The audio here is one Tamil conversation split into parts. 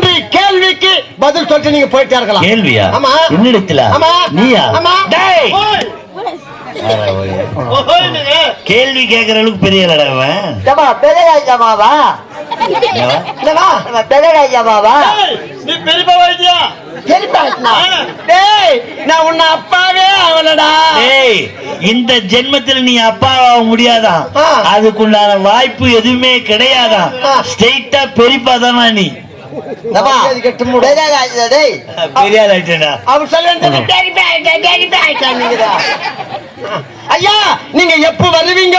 மூன்று கேள்விக்கு பதில் சொல்லிட்டு நீங்க போயிட்டே இருக்கலாம் கேள்வியா? ஆமா. என்னிடத்துல? ஆமா. நீயா? ஆமா. டேய். கேள்வி கேட்கற அளவுக்கு பெரிய ஜமா பெரியராஜமாவா இல்லவா நம்ம பெரியராஜமாவா ஏய், நீ பெரியப்பா வைத்தியா கேள்விப்பட்டா? டேய் நான் உன்னை அப்பாவே அவனடா ஏய் இந்த ஜென்மத்தில் நீ அப்பா ஆக முடியாதான். அதுக்குண்டான வாய்ப்பு எதுவுமே கிடையாதான் ஆ. ஸ்ட்ரெயிட்டா பெரியப்பா தானா நீ? ஐயா நீங்க எப்ப வருவீங்க?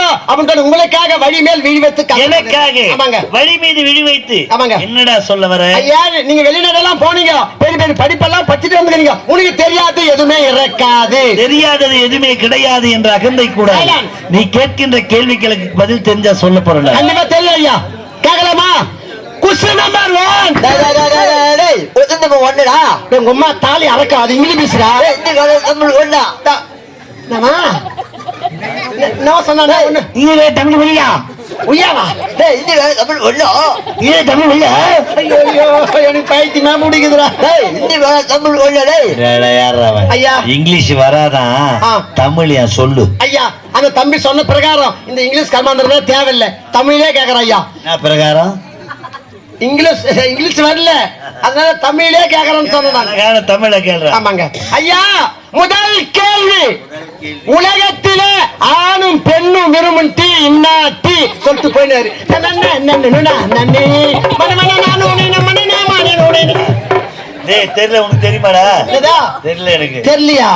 உங்களுக்காக வழி மேல் விழி வைத்து காத்துக்கிட்டு- எனக்காக? ஆமாங்க. வழி மீது விழி வைத்து? ஆமாங்க. என்னடா சொல்ல வர? ஐயா நீங்க வெளிநாடெல்லாம் போனீங்க. பெரிய பெரிய படிப்பெல்லாம் படிச்சுட்டு வந்துக்கிறீங்க உனக்கு தெரியாது எதுவுமே இறக்காது. தெரியாதது எதுவுமே கிடையாது என்ற அகந்தை கூட. நீ கேட்கின்ற கேள்விகளுக்கு பதில் தெரிஞ்சா சொல்ல போறல கண்டிப்பா தெரியல ஐயா. கேட்கலாமா? கொஸ்டின் நம்பர் ஒன் டேய் டேய் டேய் டேய், டேய் டேய் ஒண்ணு நம்ம ஒண்ணுடா? உங்க அம்மா தாலி அறக்க அது இங்கிலீஷ் பேசுறா? டேய் இந்த கதை என்னம்மா? என்ன சொன்னா? ஒண்ணு. நீங்களே தமிழ் வழியா உய்யாவா? டேய் இந்த கதை நம்ம ஒண்ணா? நீங்களே தமிழ் வழியா ஐயோ ஐயோ எனக்கு பைத்தியமா முடிக்குதுடா டேய் இந்த கதை நம்ம ஒண்ணா டேய்? ஐயா. இங்கிலீஷ் வராதான் ஆ. தமிழ் ஏன் சொல்லு? ஐயா அந்த தம்பி சொன்ன பிரகாரம் இந்த இங்கிலீஷ் கர்மாந்திரமே தேவையில்லை. தமிழே கேக்குறேன் ஐயா. என்ன பிரகாரம்? இங்கிலீஷ் இங்கிலீஷ் வரல. அதனால தமிழே கேக்குறேன்னு சொன்னேன் நான். தமிழ கேள்ற. ஆமாங்க. ஐயா முதல் கேள்வி. உலகத்திலே ஆணும் பெண்ணும் விரும்பும் டீ இன்னா டீ? சொல்லிட்டு போயினாரு. நன்னே, நன்னே, நன்னே, மன, மன, நானு உன்னை, மன, நே, மன, உன்னை. டேய் தெரியல உனக்கு தெரியுமாடா? தெரியல எனக்கு. தெரியலையா.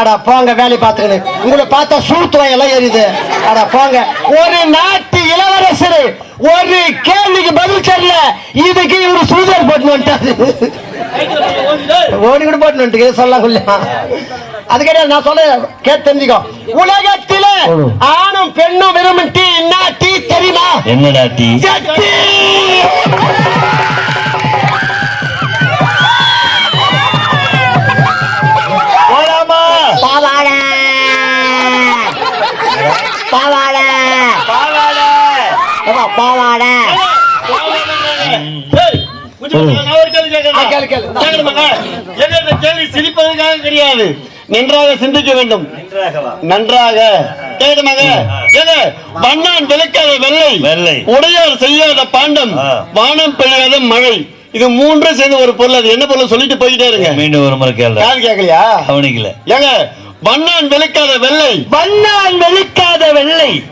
அட போங்க வேலை பார்த்துக்கணும் உங்களை பார்த்தா சூத்துவம் எல்லாம் எரியுது. அட போங்க. ஒரு நாட்டு இளவரசர் ஒரு கேள்விக்கு பதில் தெரியல இதுக்கு இவரு சூதர் போட்டு வந்துட்டாரு. ஓடி கூட போட்டு வந்துட்டு சொல்லலாம் அது கிடையாது நான் சொல்ல கேட்டு தெரிஞ்சுக்கோ. உலகத்தில ஆணும் பெண்ணும் விரும்பும் டீ என்ன டீ தெரியுமா? என்னடா டீ? கேள்வி சிரிப்பதற்காக கிடையாது நன்றாக சிந்திக்க வேண்டும். நன்றாகவா நன்றாக கேட்கணுமாங்க ஏங்க வண்ணான் விளக்காத வெள்ளை. வெள்ளை. உடையார் செய்யாத பாண்டம். வானம் பெய்யாத மழை. இது மூன்றும் சேர்ந்து ஒரு பொருள். அது என்ன பொருள் சொல்லிட்டு போயிட்டே இருங்க. மீண்டும் ஒரு முறை கேள்ற யாரு கேட்கலையா? கவனிக்கல. ஏங்க வண்ணான் விளக்காத வெள்ளை. வண்ணான் வெளுக்காத வெள்ளை.